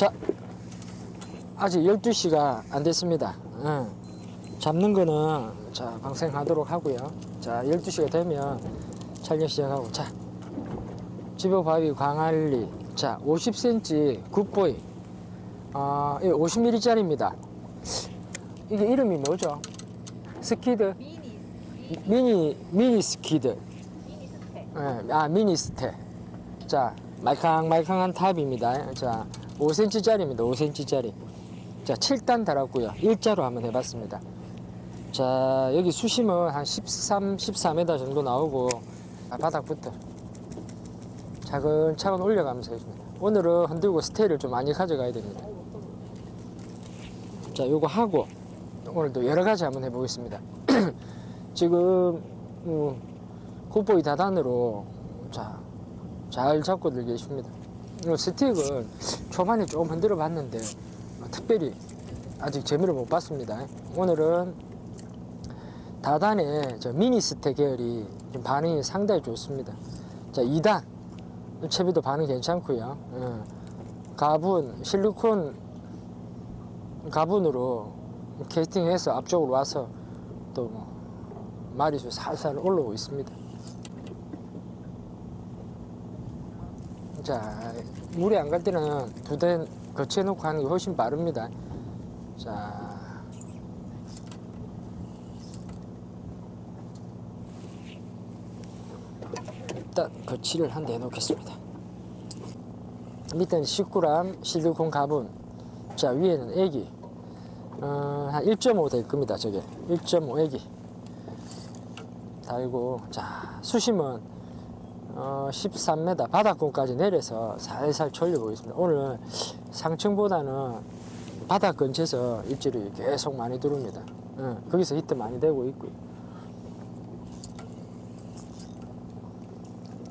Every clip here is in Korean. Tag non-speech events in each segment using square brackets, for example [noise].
자, 아직 12시가 안 됐습니다. 응. 잡는 거는 자, 방생하도록 하고요. 자, 12시가 되면 촬영 시작하고 자. 집어 바위 광안리 자, 50cm 굿보이 아, 50mm짜리입니다. 이게 이름이 뭐죠? 스키드? 미니 미니 미니 스키드. 미니 스펙 예, 아 미니 스테. 자 말캉말캉한 탑입니다. 자 5cm짜리입니다. 5cm짜리. 자 7단 달았고요. 일자로 한번 해봤습니다. 자 여기 수심은 한 13, 14m 정도 나오고 아, 바닥부터 차근차근 올려가면서 해줍니다. 오늘은 흔들고 스테이를 좀 많이 가져가야 됩니다. 자 요거 하고 오늘도 여러 가지 한번 해보겠습니다. [clears throat] 지금 음, 굿보이 다단으로 자, 잘 잡고 들 계십니다. 이 스틱은 초반에 좀 흔들어 봤는데 어, 특별히 아직 재미를 못 봤습니다. 오늘은 다단의 저 미니 스틱 계열이 좀 반응이 상당히 좋습니다. 자, 2단 채비도 반응 괜찮고요. 예. 가분 실리콘 가분으로 캐스팅해서 앞쪽으로 와서 또 뭐 마리수 살살 올라오고 있습니다. 자, 물이 안 갈 때는 두 대 거치해 놓고 하는 게 훨씬 빠릅니다. 자, 일단 거치를 한대 해놓겠습니다. 밑에는 19람 실리콘 가분, 자 위에는 애기, 어, 한1.5 될 겁니다. 저게 1.5 애기. 달고 자 수심은 어, 13m 바닥권까지 내려서 살살 졸려보겠습니다. 오늘 상층보다는 바닥 근처에서 입질이 계속 많이 들어옵니다. 예, 거기서 히트 많이 되고 있고요.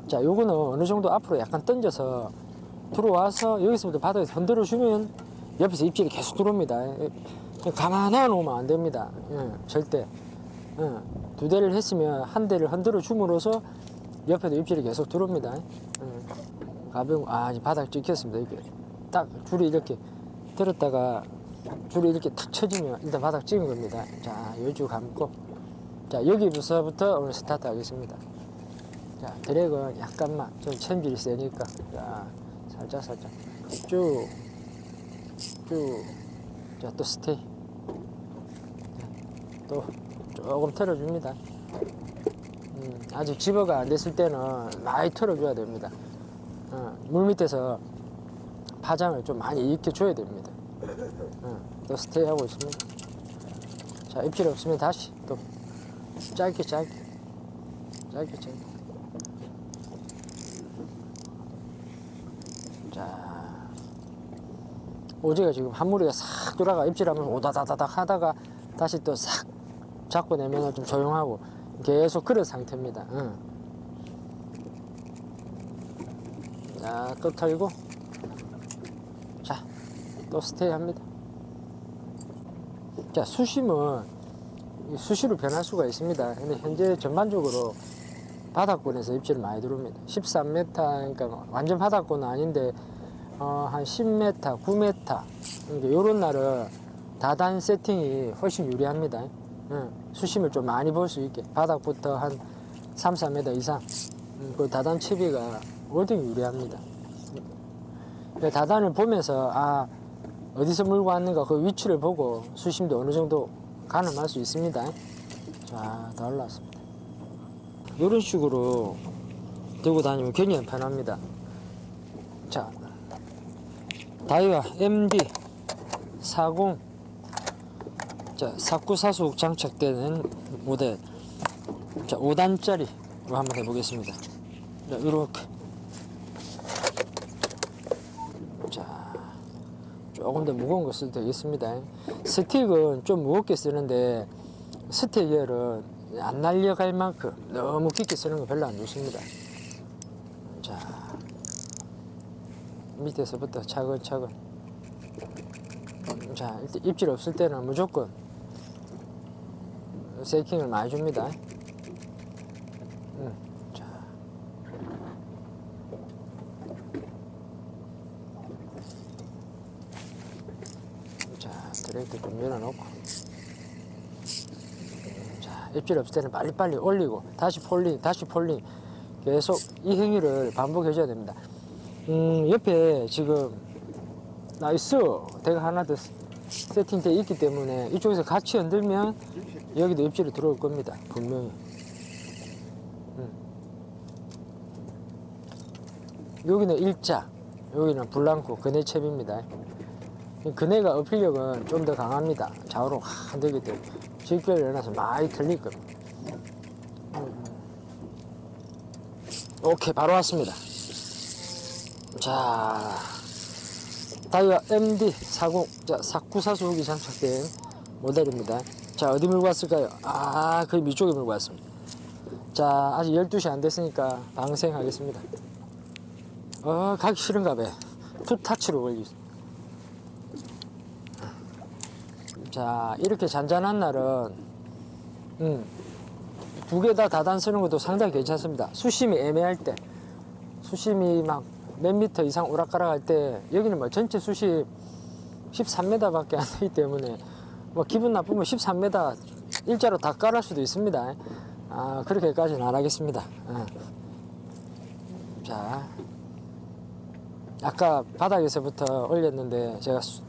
자, 요거는 어느 정도 앞으로 약간 던져서 들어와서 여기서부터 바닥에서 흔들어 주면 옆에서 입질이 계속 들어옵니다. 예, 가만히 놓으면 안 됩니다. 예, 절대. 예, 두 대를 했으면 한 대를 흔들어 줌으로써 옆에도 입질이 계속 들어옵니다. 예, 가벼운, 아, 바닥 찍혔습니다. 이렇게 딱 줄이 이렇게 들었다가 줄이 이렇게 탁 쳐지면 일단 바닥 찍은 겁니다. 자, 요주 감고. 자, 여기부터부터 오늘 스타트 하겠습니다. 자, 드랙은 약간만, 좀 챔질이 세니까. 자, 살짝, 살짝. 쭉, 쭉. 자, 또 스테이. 자, 또 조금 털어줍니다. 음, 아직 집어가 안 됐을 때는 많이 털어줘야 됩니다. 어, 물 밑에서 파장을 좀 많이 익혀줘야 됩니다. 어, 또 스테이 하고 있습니다. 자, 입질 없으면 다시 또 짧게 짧게 짧게 짧게 자 오지가 지금 한 무리가 싹 돌아가 입질하면서 오다다다닥 하다가 다시 또 싹 잡고 내면 좀 조용하고 계속 그런 상태입니다. 응. 자, 또 털고 자, 또 스테이 합니다. 자, 수심은 이 수시로 변할 수가 있습니다. 근데 현재 전반적으로 바닥권에서 입질을 많이 들어옵니다. 13m, 그러니까 완전 바닥권은 아닌데, 어, 한 10m, 9m, 이런 날은 다단 세팅이 훨씬 유리합니다. 응, 수심을 좀 많이 볼 수 있게. 바닥부터 한 3, 4m 이상. 음, 그 다단 채비가 월등 유리합니다. 그 다단을 보면서, 아, 어디서 물고 왔는가 그 위치를 보고 수심도 어느 정도 가늠할 수 있습니다. 자, 다 올라왔습니다. 이런 식으로 들고 다니면 굉장히 편합니다. 자, 다이와 MD 40 자, 사구사속 장착되는 모델 자, 5단짜리로 한번 해보겠습니다. 자, 이렇게 자, 조금 더 무거운 거 써도 되겠습니다. 스틱은 좀 무겁게 쓰는데 스틱 열은 안 날려갈 만큼 너무 깊게 쓰는 거 별로 안 좋습니다. 자, 밑에서부터 차근차근. 자, 일단 입질 없을 때는 무조건 세이킹을 많이 줍니다. 음, 입질 없을 때는 빨리빨리 올리고 다시 폴링 다시 폴링 계속 이 행위를 반복해 줘야 됩니다. 음 옆에 지금 나이스! 대가 하나 더 세팅돼 있기 때문에 이쪽에서 같이 흔들면 여기도 입질이 들어올 겁니다 분명히 음. 여기는 일자 여기는 블랑코 그네첩입니다 이 그네가 어필력은 좀 더 강합니다 좌우로 확 흔들기 때문에 직결이 일어나서 많이 틀릴 겁니다 음. 오케이 바로 왔습니다 자 다이아 MD 40 자, 사쿠사수기 장착된 모델입니다. 자, 어디 물고 왔을까요? 아, 그 위쪽에 물고 왔습니다. 자, 아직 12시 안 됐으니까 방생하겠습니다. 어, 가기 싫은가 봐. 투타치로 걸리겠습니다. 자, 이렇게 잔잔한 날은, 음, 두 개 다 다단 쓰는 것도 상당히 괜찮습니다. 수심이 애매할 때, 수심이 막 몇 미터 이상 오락가락 할 때, 여기는 뭐 전체 수심 13m밖에 안 되기 때문에, 뭐 기분 나쁘면 13m 일자로 다 깔을 수도 있습니다. 아, 그렇게까지는 안 하겠습니다. 아. 자, 아까 바닥에서부터 올렸는데 제가 수,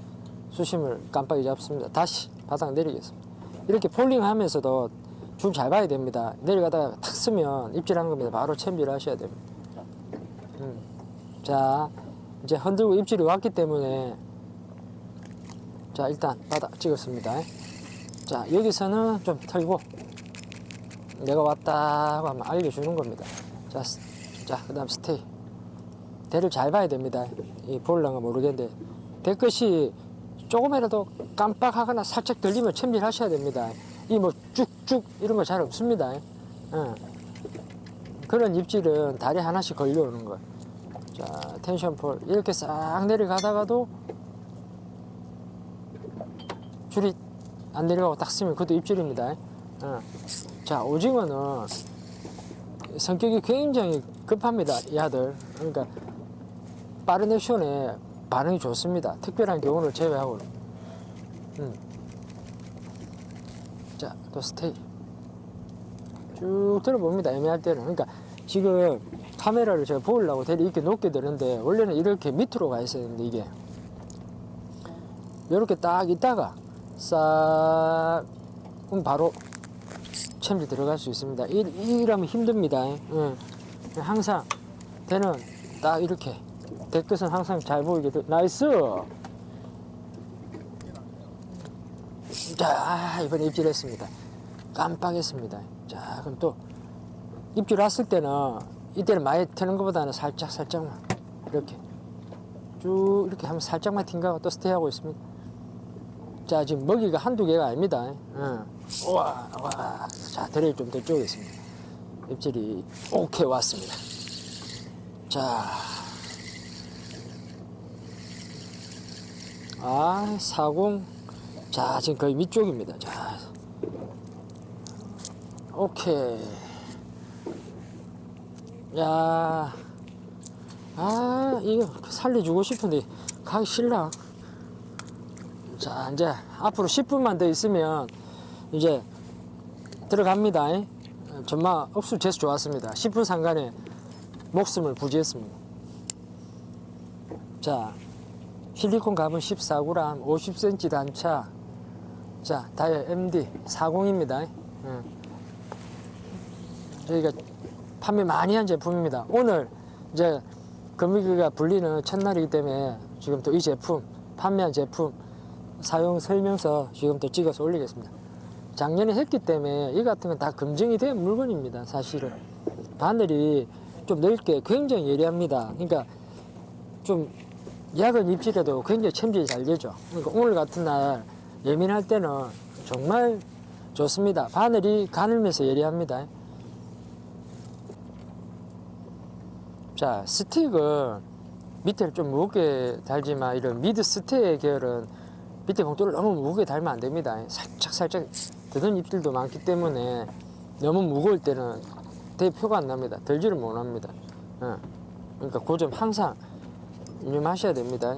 수심을 깜빡이 잡습니다. 다시 바닥 내리겠습니다. 이렇게 폴링 하면서도 줄 잘 봐야 됩니다. 내려가다가 탁 쓰면 입질한 겁니다. 바로 챔비를 하셔야 됩니다. 음. 자, 이제 흔들고 입질이 왔기 때문에 자, 일단 바닥 찍었습니다. 자, 여기서는 좀 털고 내가 왔다 하고 한번 알려주는 겁니다. 자, 스- 자, 그 다음 스테이. 대를 잘 봐야 됩니다. 이 보일런가 모르겠는데 대 끝이 조금이라도 깜빡하거나 살짝 들리면 챔질하셔야 됩니다. 이 뭐 쭉쭉 이런 거 잘 없습니다. 예. 그런 입질은 다리 하나씩 걸려오는 거. 자, 텐션 폴 이렇게 싹 내려가다가도 줄이 안 내려가고 딱 쓰면 그것도 입질입니다. 예. 자, 오징어는 성격이 굉장히 급합니다. 이 아들. 그러니까 빠른 액션에 반응이 좋습니다. 특별한 경우를 제외하고는. 음. 자, 또 스테이. 쭉 들어봅니다. 애매할 때는. 그러니까 지금 카메라를 제가 보려고 대리 이렇게 높게 드는데 원래는 이렇게 밑으로 가 있어야 되는데 이게 이렇게 딱 있다가 싹 바로 챔질 들어갈 수 있습니다. 이, 이러면 힘듭니다. 응. 항상 대는 딱 이렇게 대 끝은 항상 잘 보이게 돼. 나이스. 자 아, 이번에 입질했습니다. 깜빡했습니다. 자 그럼 또 입질 왔을 때는 이때는 많이 트는 것보다는 살짝 살짝만 이렇게 쭉 이렇게 하면 살짝만 튕가고 또 스테이하고 있습니다. 자 지금 먹이가 한두 개가 아닙니다. 응. 와, 와. 자 드레일 좀더 쪼겠습니다. 입질이 오케이 왔습니다. 자. 아, 40. 자, 지금 거의 밑쪽입니다. 자. 오케이. 야. 아, 이거 살려주고 싶은데 가기 싫나? 자, 이제 앞으로 10분만 더 있으면 이제 들어갑니다. 정말 억수 재수 좋았습니다. 10분 상간에 목숨을 부지했습니다. 자, 실리콘 갑은 14g, 50cm 단차. 자, 다이아 MD 40입니다. 저희가 판매 많이 한 제품입니다. 오늘 이제 금위기가 불리는 첫날이기 때문에 지금 또 이 제품, 판매한 제품 사용 설명서 지금 또 찍어서 올리겠습니다. 작년에 했기 때문에 이 같은 건 다 검증이 된 물건입니다. 사실은 바늘이 좀 넓게 굉장히 예리합니다. 그러니까 좀 약은 입질해도 굉장히 챔질이 잘 되죠. 그러니까 오늘 같은 날 예민할 때는 정말 좋습니다. 바늘이 가늘면서 예리합니다. 자, 스틱은 밑에를 좀 무겁게 달지만 이런 미드 스테이 계열은 밑에 봉돌을 너무 무겁게 달면 안 됩니다. 살짝 살짝 드는 입질도 많기 때문에 너무 무거울 때는 대표가 안 납니다. 들지를 못합니다. 예. 그러니까 그 점 항상 유념하셔야 됩니다.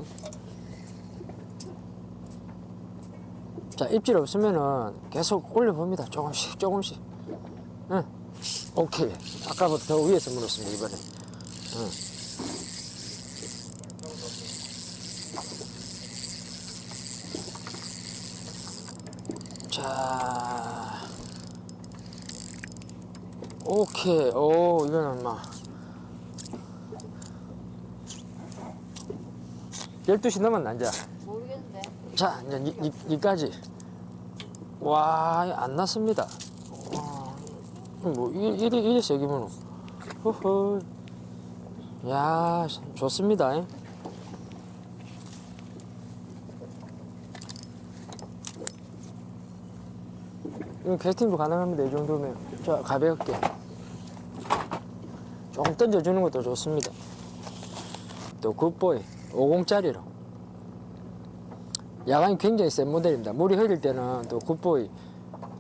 자 입질 없으면은 계속 올려봅니다 조금씩 조금씩 응 오케이 아까보다 더 위에서 물었습니다 이번에 응. 자 오케이 오 이거는 막 12시 넘었나 이제 모르겠는데. 자, 이제 이, 이, 이까지. 와, 안 났습니다. 와, 뭐, 이, 이리, 이리 세기면. 허허. 야, 좋습니다. 이거 캐스팅도 가능합니다. 이 정도면. 자, 가볍게. 조금 던져주는 것도 좋습니다. 또 굿보이. 50짜리로. 야광이 굉장히 센 모델입니다. 물이 흐릴 때는 또 굿보이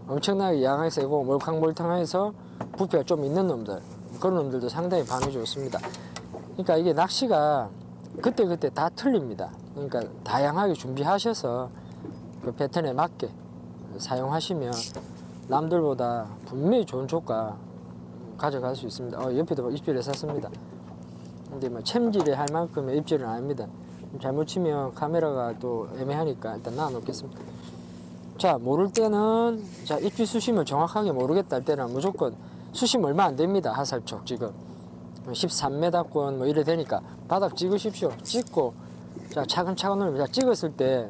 엄청나게 야광이 세고 몰캉몰캉해서 부피가 좀 있는 놈들 그런 놈들도 상당히 반응이 좋습니다. 그러니까 이게 낚시가 그때그때 다 틀립니다. 그러니까 다양하게 준비하셔서 그 패턴에 맞게 사용하시면 남들보다 분명히 좋은 조가 가져갈 수 있습니다. 어, 옆에도 입질에 샀습니다. 근데 뭐 챔질이 할 만큼의 입질은 아닙니다. 잘못 치면 카메라가 또 애매하니까 일단 놔 놓겠습니다. 자, 모를 때는 자, 입질 수심을 정확하게 모르겠다 할 때는 무조건 수심 얼마 안 됩니다. 하살촉 지금 13m권 뭐 이래 되니까 바닥 찍으십시오. 찍고 자, 차근차근 올립니다. 찍었을 때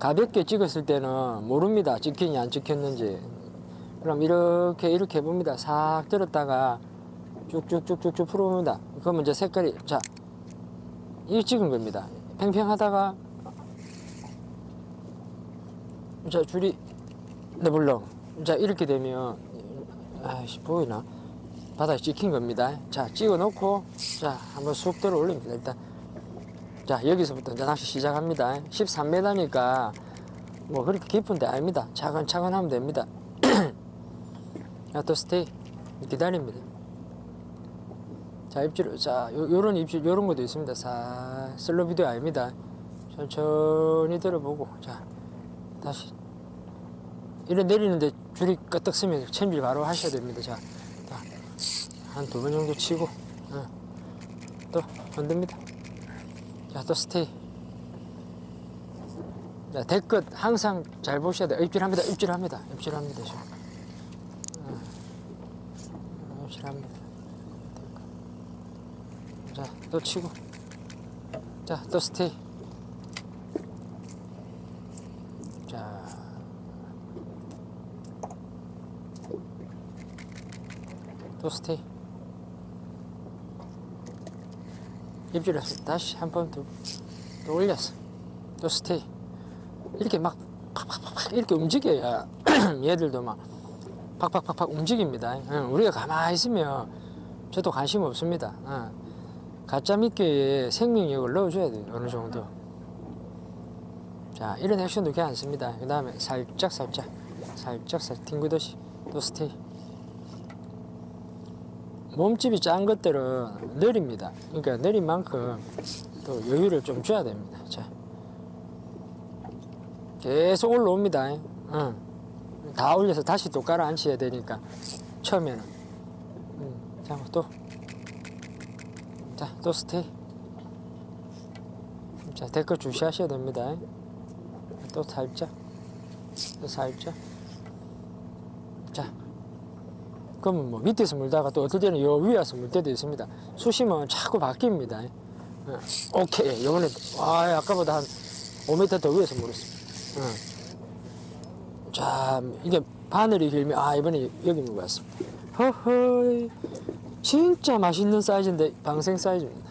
가볍게 찍었을 때는 모릅니다. 찍혔냐 안 찍혔는지. 그럼 이렇게 이렇게 해봅니다. 싹 들었다가 쭉쭉쭉쭉쭉 풀어봅니다. 그러면 이제 색깔이 자, 이 찍은 겁니다. 팽팽하다가 자 줄이 네 물렁 자 이렇게 되면 아이씨 보이나 바닥에 찍힌 겁니다. 자 찍어 놓고 자 한번 쑥 들어 올립니다. 일단 자 여기서부터 이제 낚시 시작합니다. 13m니까 뭐 그렇게 깊은 데 아닙니다. 차근차근 하면 됩니다. [clears throat] 자또 스테이 기다립니다. 자 입질 자 요, 요런 입질 요런 것도 있습니다. 사 슬로 비디오 아닙니다. 천천히 들어보고 자 다시. 이래 내리는데 줄이 끄떡 쓰면 챔질 바로 하셔야 됩니다. 자한 두 번 정도 치고 어. 또 건듭니다. 자 또 스테이 자 대끝 항상 잘 보셔야 돼요. 입질합니다. 입질합니다. 입질합니다. 지금 어. 입질합니다 자, 또 치고. 자, 또 스테이. 자. 또 스테이. 입질했어. 다시 한 번 더. 또 올렸어. 또 스테이. 이렇게 막 팍팍팍팍 이렇게 움직여야 [clears throat] 얘들도 막 팍팍팍팍 움직입니다. 응, 우리가 가만히 있으면 저도 관심 없습니다. 응. 가짜 미끼에 생명력을 넣어줘야 돼요. 어느 정도. 자, 이런 액션도 괜찮습니다. 그 다음에 살짝, 살짝, 살짝, 살짝 튕기듯이 또 스테이. 몸집이 짠 것들은 느립니다. 그러니까 느린 만큼 또 여유를 좀 줘야 됩니다. 자. 계속 올라옵니다. 응. 다 올려서 다시 또 깔아앉혀야 되니까. 처음에는. 음, 자, 또. 자, 또 스테이. 자, 댓글 주시하셔야 됩니다. 또 살짝. 또 살짝. 자. 그러면 뭐 밑에서 물다가 또 어떨 때는 요 위에 와서 물 때도 있습니다. 수심은 자꾸 바뀝니다. 어, 오케이. 요번에, 와, 아까보다 한 5m 더 위에서 물었습니다. 어. 자, 이게 바늘이 길면, 아, 이번에 여기 물었습니다. 허허이. 진짜 맛있는 사이즈인데 방생 사이즈입니다.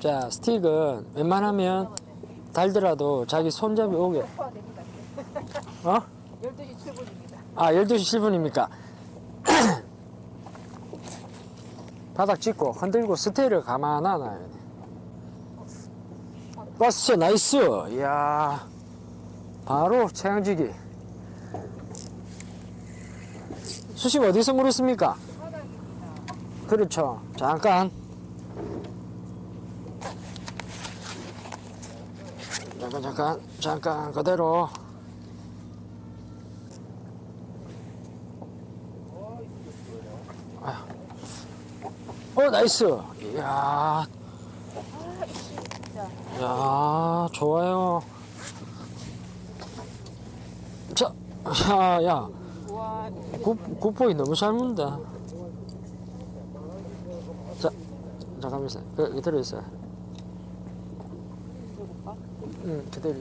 자 스틱은 웬만하면 달더라도 자기 손잡이 오게 어? 12시 7분입니다. 아 12시 7분입니까? [clears throat] 바닥 찍고 흔들고 스테이를 가만히 놔야 돼. 왔어 나이스 이야 바로 채양지기. 수심 어디서 물었습니까? 그렇죠. 잠깐. 잠깐 잠깐. 잠깐 그대로. 어 나이스. 이야. 야 좋아요 자, 야, 굿, 굿보이 너무 잘 문다. 자, 잠깐만 있어. 그, 그대로 있어. 응, 그대로.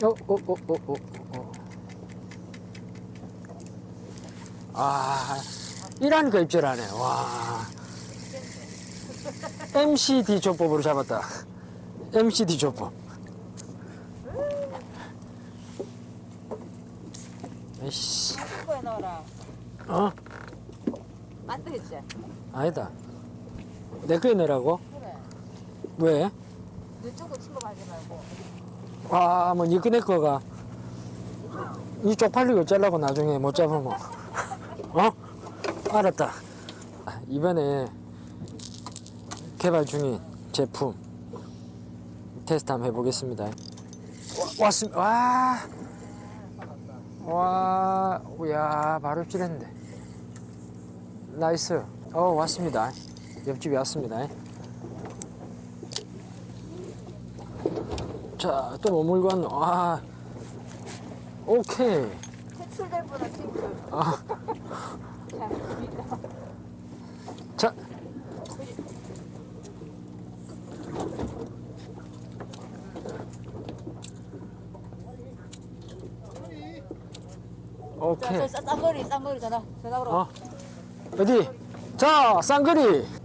어, 어, 어, 어, 어, 아, 이라니까 입질 하네. 와. MCD 조법으로 잡았다. MCD 조법. 에이씨. 넣어라. 어? 아니다. 내 거에 내라고? 그래. 왜? 내 쪽으로 가지 말고. 아, 뭐, 니꺼 내 거가. 이 쪽 팔리고 어쩌려고 나중에 못 잡으면. 어? 알았다. 아, 이번에 개발 중인 제품 테스트 한번 해보겠습니다. 와, 왔습니다. 와. 와, 야, 바로 입질했는데. 나이스. 어, 왔습니다. 옆집에 왔습니다. 자, 또 뭐 물고 왔노? 아, 오케이. 퇴출될 뻔한 친구. 아, 자. 자. 자, 오케이. 저 쌍거리, 쌍거리 전화. 전화 걸어. 어? 어디? 자, 쌍거리.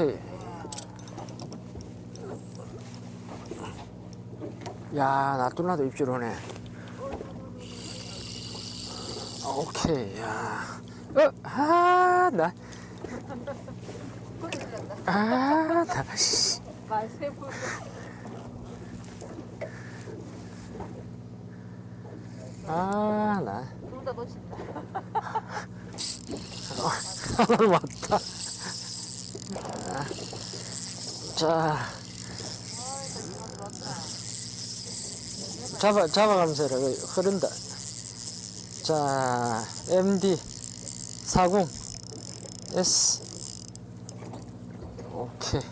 오케이. 야, 나둘나도 입질 오네. 오케이, 야. 어, 아, 나. 아, 나, 씨. 말세부. 아, 나. 둘다 놓친다. 하나 왔다. 아, 자. 잡아, 잡아가면서. 이거 흐른다. 자, MD 40 S. 오케이.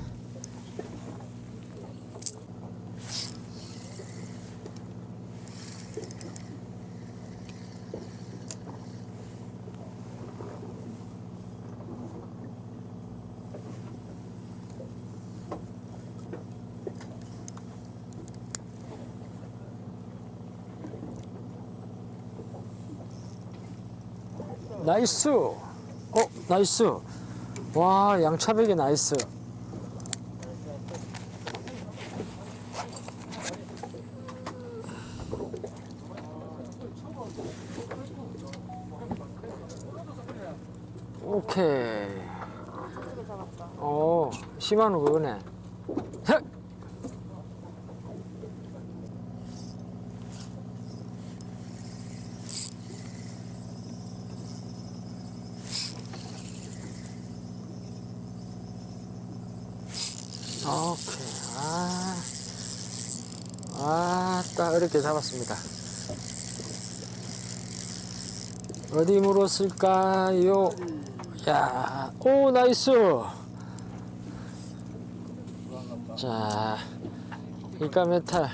나이스. 어, 나이스. 와, 양차백이 나이스. 오케이. 어, 시마노 그거네. 헷! 오케이. 아, 아, 딱 어렵게 잡았습니다. 어디 물었을까요? 야, 오, 나이스. 자, 일가 메탈.